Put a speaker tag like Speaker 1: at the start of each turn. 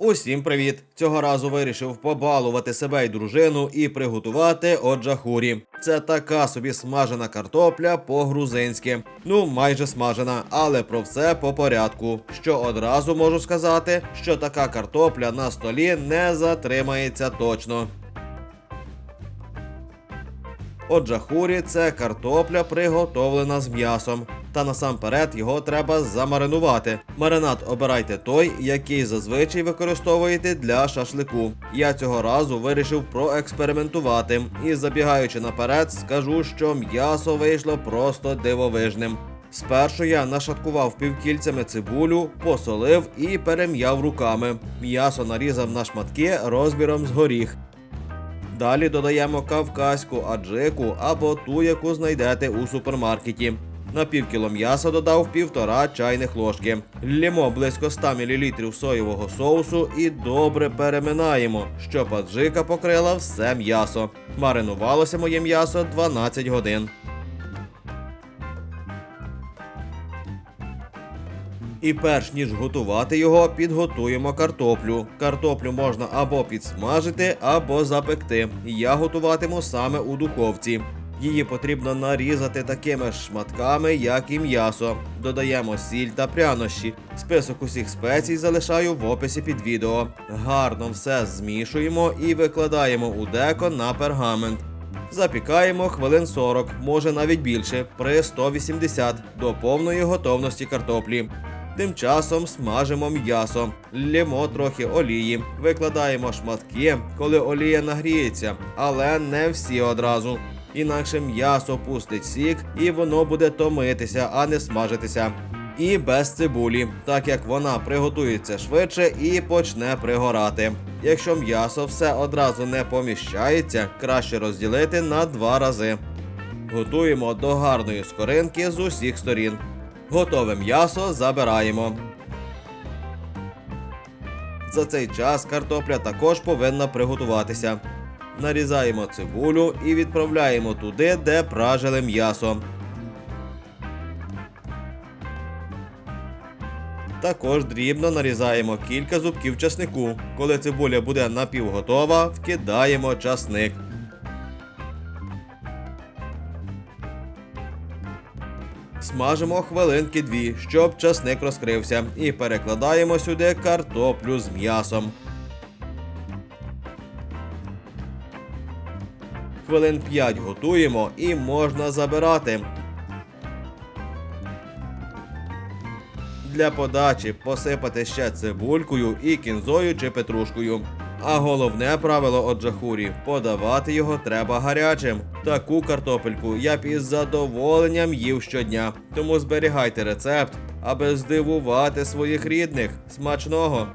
Speaker 1: Усім привіт! Цього разу вирішив побалувати себе й дружину і приготувати оджахурі. Це така собі смажена картопля по-грузинськи. Ну, майже смажена, але про все по порядку. Що одразу можу сказати, що така картопля на столі не затримається точно. Оджахурі це картопля, приготовлена з м'ясом. Та насамперед його треба замаринувати. Маринад обирайте той, який зазвичай використовуєте для шашлику. Я цього разу вирішив проекспериментувати і забігаючи наперед, скажу, що м'ясо вийшло просто дивовижним. Спершу я нашаткував півкільцями цибулю, посолив і перем'яв руками. М'ясо нарізав на шматки розміром з горіх. Далі додаємо кавказьку аджику або ту, яку знайдете у супермаркеті. На пів кіло м'яса додав півтора чайних ложки. Лємо близько 100 мл соєвого соусу і добре переминаємо, щоб аджика покрила все м'ясо. Маринувалося моє м'ясо 12 годин. І перш ніж готувати його, підготуємо картоплю. Картоплю можна або підсмажити, або запекти. Я готуватиму саме у духовці. Її потрібно нарізати такими ж шматками, як і м'ясо. Додаємо сіль та прянощі. Список усіх спецій залишаю в описі під відео. Гарно все змішуємо і викладаємо у деко на пергамент. Запікаємо хвилин 40, може навіть більше, при 180 до повної готовності картоплі. Тим часом смажимо м'ясо, лємо трохи олії, викладаємо шматки, коли олія нагріється, але не всі одразу. Інакше м'ясо пустить сік і воно буде томитися, а не смажитися. І без цибулі, так як вона приготується швидше і почне пригорати. Якщо м'ясо все одразу не поміщається, краще розділити на два рази. Готуємо до гарної скоринки з усіх сторін. Готове м'ясо забираємо. За цей час картопля також повинна приготуватися. Нарізаємо цибулю і відправляємо туди, де пражили м'ясо. Також дрібно нарізаємо кілька зубків часнику. Коли цибуля буде напівготова, вкидаємо часник. Смажимо хвилинки дві, щоб часник розкрився, і перекладаємо сюди картоплю з м'ясом. Хвилин 5 готуємо і можна забирати. Для подачі посипати ще цибулькою і кінзою чи петрушкою. А головне правило оджахурі подавати його треба гарячим. Таку картопельку я б із задоволенням їв щодня. Тому зберігайте рецепт, аби здивувати своїх рідних. Смачного!